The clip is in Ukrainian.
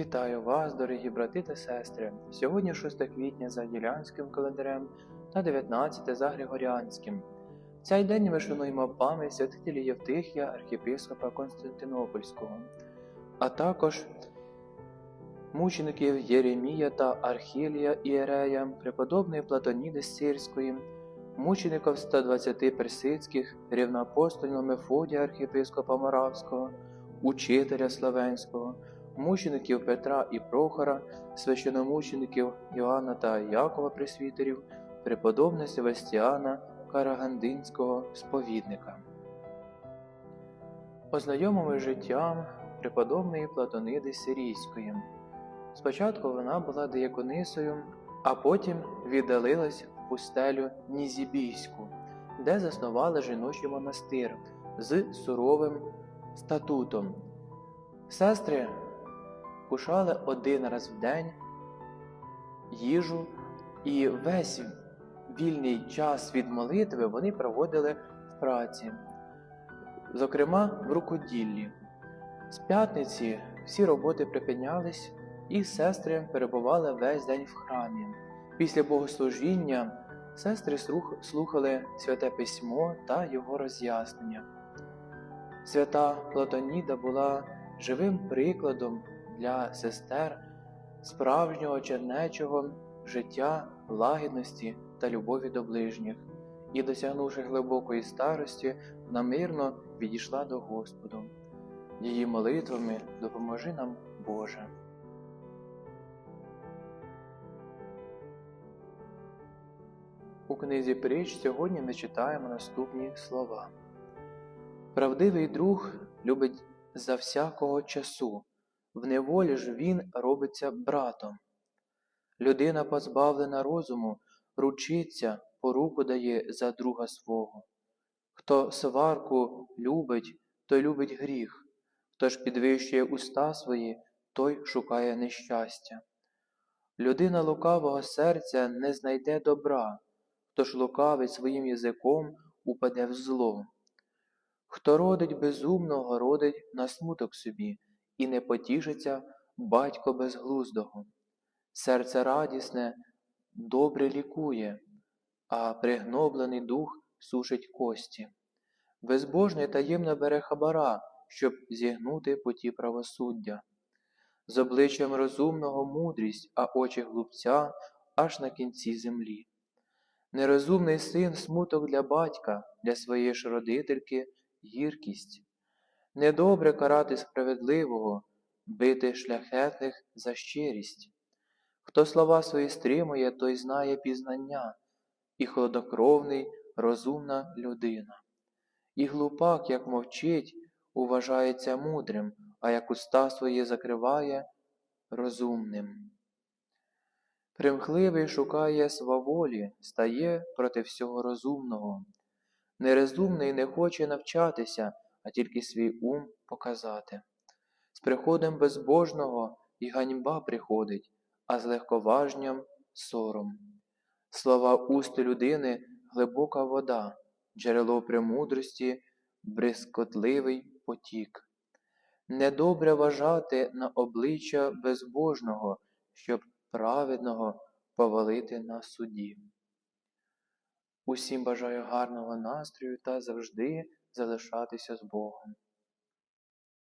Вітаю вас, дорогі брати та сестри. Сьогодні 6 квітня за Юліанським календарем та 19 за Григоріанським. В цей день ми шануємо пам'ять святителя Євтихія, архіпископа Константинопольського, а також мучеників Єремія та Архілія Іерея, преподобної Платоніди Сирської, мучеників 120 персидських, рівноапостольного Мефодія архієпископа Моравського, учителя Славенського, мучеників Петра і Прохора, священомучеників Іоанна та Якова Пресвітерів, преподобне Севастіана Карагандинського сповідника. Ознайомимо життям преподобної Платониди Сирійської. Спочатку вона була дияконисою, а потім віддалилась в пустелю Нізібійську, де заснувала жіночий монастир з суровим статутом. Сестри кушали один раз в день їжу, і весь вільний час від молитви вони проводили в праці, зокрема в рукоділлі. З п'ятниці всі роботи припинялись, і сестри перебували весь день в храмі. Після богослужіння сестри слухали святе письмо та його роз'яснення. Свята Платоніда була живим прикладом для сестер справжнього чернечого життя, лагідності та любові до ближніх, і, досягнувши глибокої старості, вона мирно відійшла до Господу. Її молитвами допоможи нам, Боже. У книзі притч сьогодні ми читаємо наступні слова. Правдивий друг любить за всякого часу, в неволі ж він робиться братом. Людина, позбавлена розуму, ручиться, поруку дає за друга свого. Хто сварку любить, той любить гріх, хто ж підвищує уста свої, той шукає нещастя. Людина лукавого серця не знайде добра, хто ж лукавить своїм язиком упаде в зло. Хто родить безумного, родить на смуток собі, і не потішиться батько безглуздого. Серце радісне добре лікує, а пригноблений дух сушить кості. Безбожний таємно бере хабара, щоб зігнути путі правосуддя. З обличчям розумного мудрість, а очі глупця аж на кінці землі. Нерозумний син смуток для батька, для своєї ж родительки гіркість. Недобре карати справедливого, бити шляхетних за щирість. Хто слова свої стримує, той знає пізнання, і холодокровний, розумна людина. І глупак, як мовчить, уважається мудрим, а як уста свої закриває розумним. Примхливий шукає сваволі, стає проти всього розумного. Нерозумний не хоче навчатися, а тільки свій ум показати. З приходом безбожного і ганьба приходить, а з легковажням сором. Слова уст людини глибока вода, джерело премудрості, бризкотливий потік. Недобре вважати на обличчя безбожного, щоб праведного повалити на суді. Усім бажаю гарного настрою та завжди залишатися з Богом.